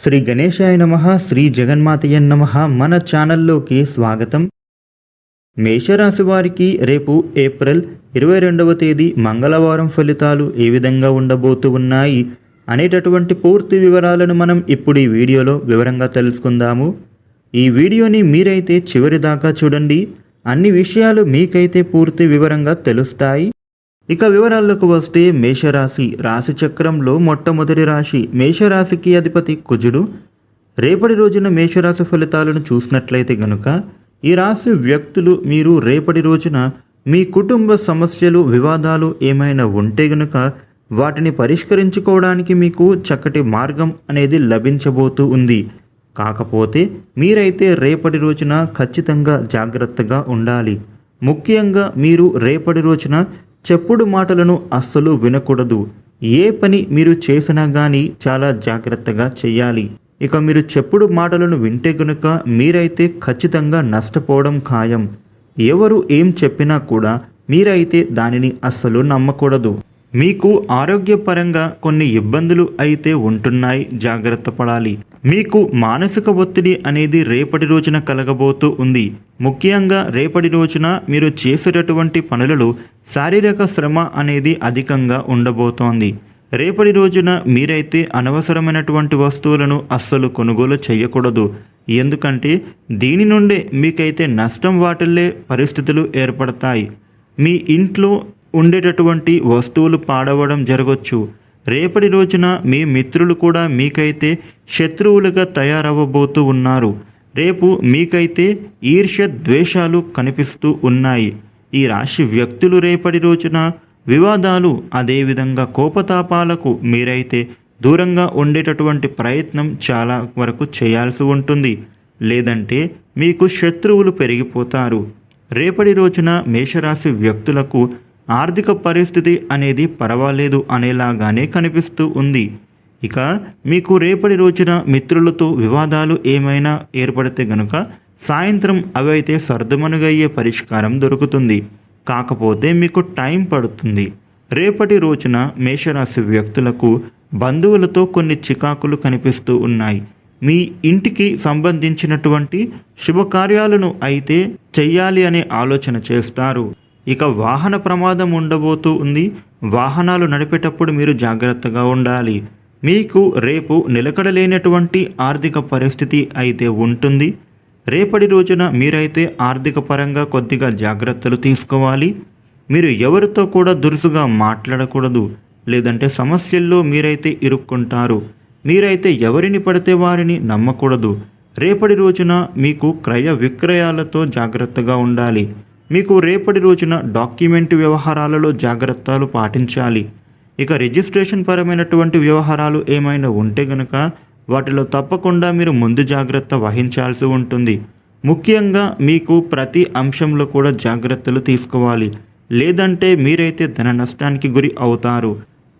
శ్రీ గణేశాయ నమ శ్రీ జగన్మాతయ్య నమ మన ఛానల్లోకి స్వాగతం. మేషరాశి వారికి రేపు ఏప్రిల్ ఇరవై రెండవ తేదీ మంగళవారం ఫలితాలు ఏ విధంగా ఉండబోతూ ఉన్నాయి అనేటటువంటి పూర్తి వివరాలను మనం ఇప్పుడు ఈ వీడియోలో వివరంగా తెలుసుకుందాము. ఈ వీడియోని మీరైతే చివరి దాకా చూడండి. అన్ని విషయాలు మీకైతే పూర్తి వివరంగా తెలుస్తాయి. ఇక వివరాల్లోకి వస్తే మేషరాశి రాశి చక్రంలో మొట్టమొదటి రాశి మేషరాశికి అధిపతి కుజుడు. రేపటి రోజున మేషరాశి ఫలితాలను చూసినట్లయితే గనుక ఈ రాశి వ్యక్తులు మీరు రేపటి రోజున మీ కుటుంబ సమస్యలు వివాదాలు ఏమైనా ఉంటే గనుక వాటిని పరిష్కరించుకోవడానికి మీకు చక్కటి మార్గం అనేది లభించబోతూ ఉంది. కాకపోతే మీరైతే రేపటి రోజున ఖచ్చితంగా జాగ్రత్తగా ఉండాలి. ముఖ్యంగా మీరు రేపటి రోజున చెప్పుడు మాటలను అస్సలు వినకూడదు. ఏ పని మీరు చేసినా కానీ చాలా జాగ్రత్తగా చేయాలి. ఇక మీరు చెప్పుడు మాటలను వింటే గనుక మీరైతే ఖచ్చితంగా నష్టపోవడం ఖాయం. ఎవరు ఏం చెప్పినా కూడా మీరైతే దానిని అస్సలు నమ్మకూడదు. మీకు ఆరోగ్యపరంగా కొన్ని ఇబ్బందులు అయితే ఉంటున్నాయి. జాగ్రత్త పడాలి. మీకు మానసిక ఒత్తిడి అనేది రేపటి రోజున కలగబోతూ ఉంది. ముఖ్యంగా రేపటి రోజున మీరు చేసేటటువంటి పనులలో శారీరక శ్రమ అనేది అధికంగా ఉండబోతోంది. రేపటి రోజున మీరైతే అనవసరమైనటువంటి వస్తువులను అస్సలు కొనుగోలు చేయకూడదు. ఎందుకంటే దీని నుండే మీకైతే నష్టం వాటిల్లే పరిస్థితులు ఏర్పడతాయి. మీ ఇంట్లో ఉండేటటువంటి వస్తువులు పాడవడం జరగవచ్చు రేపటి రోజున మీ మిత్రులు కూడా మీకైతే శత్రువులుగా తయారవ్వబోతూ ఉన్నారు. రేపు మీకైతే ఈర్ష్య ద్వేషాలు కనిపిస్తూ ఉన్నాయి. ఈ రాశి వ్యక్తులు రేపటి రోజున వివాదాలు అదేవిధంగా కోపతాపాలకు మీరైతే దూరంగా ఉండేటటువంటి ప్రయత్నం చాలా వరకు చేయాల్సి ఉంటుంది. లేదంటే మీకు శత్రువులు పెరిగిపోతారు. రేపటి రోజున మేషరాశి వ్యక్తులకు ఆర్థిక పరిస్థితి అనేది పర్వాలేదు అనేలాగానే కనిపిస్తూ ఉంది. ఇక మీకు రేపటి రోజున మిత్రులతో వివాదాలు ఏమైనా ఏర్పడితే గనుక సాయంత్రం అవైతే సర్దుమనుగయ్యే పరిష్కారం దొరుకుతుంది. కాకపోతే మీకు టైం పడుతుంది. రేపటి రోజున మేషరాశి వ్యక్తులకు బంధువులతో కొన్ని చికాకులు కనిపిస్తూ ఉన్నాయి. మీ ఇంటికి సంబంధించినటువంటి శుభకార్యాలను అయితే చెయ్యాలి అనే ఆలోచన చేస్తారు. ఇక వాహన ప్రమాదం ఉండబోతూ ఉంది. వాహనాలు నడిపేటప్పుడు మీరు జాగ్రత్తగా ఉండాలి. మీకు రేపు నిలకడలేనటువంటి ఆర్థిక పరిస్థితి అయితే ఉంటుంది. రేపటి రోజున మీరైతే ఆర్థిక పరంగా కొద్దిగా జాగ్రత్తలు తీసుకోవాలి. మీరు ఎవరితో కూడా దురుసుగా మాట్లాడకూడదు. లేదంటే సమస్యల్లో మీరైతే ఇరుక్కుంటారు. మీరైతే ఎవరిని పడితే వారిని నమ్మకూడదు. రేపటి రోజున మీకు క్రయ విక్రయాలతో జాగ్రత్తగా ఉండాలి. మీకు రేపటి రోజున డాక్యుమెంట్ వ్యవహారాలలో జాగ్రత్తలు పాటించాలి. ఇక రిజిస్ట్రేషన్ పరమైనటువంటి వ్యవహారాలు ఏమైనా ఉంటే గనక వాటిలో తప్పకుండా మీరు ముందు జాగ్రత్త వహించాల్సి ఉంటుంది. ముఖ్యంగా మీకు ప్రతి అంశంలో కూడా జాగ్రత్తలు తీసుకోవాలి. లేదంటే మీరైతే ధన నష్టానికి గురి అవుతారు.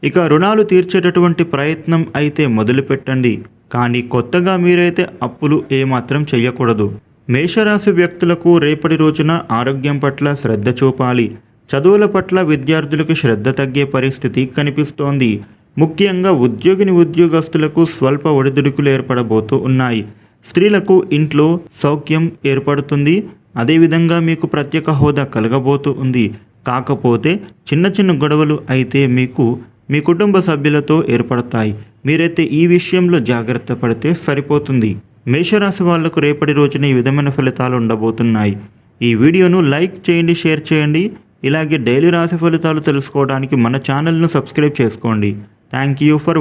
ఇక రుణాలు తీర్చేటటువంటి ప్రయత్నం అయితే మొదలుపెట్టండి. కానీ కొత్తగా మీరైతే అప్పులు ఏమాత్రం చేయకూడదు మేషరాశి వ్యక్తులకు రేపటి రోజున ఆరోగ్యం పట్ల శ్రద్ధ చూపాలి. చదువుల పట్ల విద్యార్థులకు శ్రద్ధ తగ్గే పరిస్థితి కనిపిస్తోంది. ముఖ్యంగా ఉద్యోగిని ఉద్యోగస్తులకు స్వల్ప ఒడిదుడుకులు ఏర్పడబోతూ ఉన్నాయి. స్త్రీలకు ఇంట్లో సౌఖ్యం ఏర్పడుతుంది. అదేవిధంగా మీకు ప్రత్యేక హోదా కలగబోతూ ఉంది. కాకపోతే చిన్న చిన్న గొడవలు అయితే మీకు మీ కుటుంబ సభ్యులతో ఏర్పడతాయి. మీరైతే ఈ విషయంలో జాగ్రత్త పడితే సరిపోతుంది. మేషరాశి వాళ్ళకు రేపటి రోజున ఈ విధమైన ఫలితాలు ఉండబోతున్నాయి. ఈ వీడియోను లైక్ చేయండి షేర్ చేయండి. ఇలాగే డైలీ రాశి ఫలితాలు తెలుసుకోవడానికి మన ఛానల్ను సబ్స్క్రైబ్ చేసుకోండి. Thank you for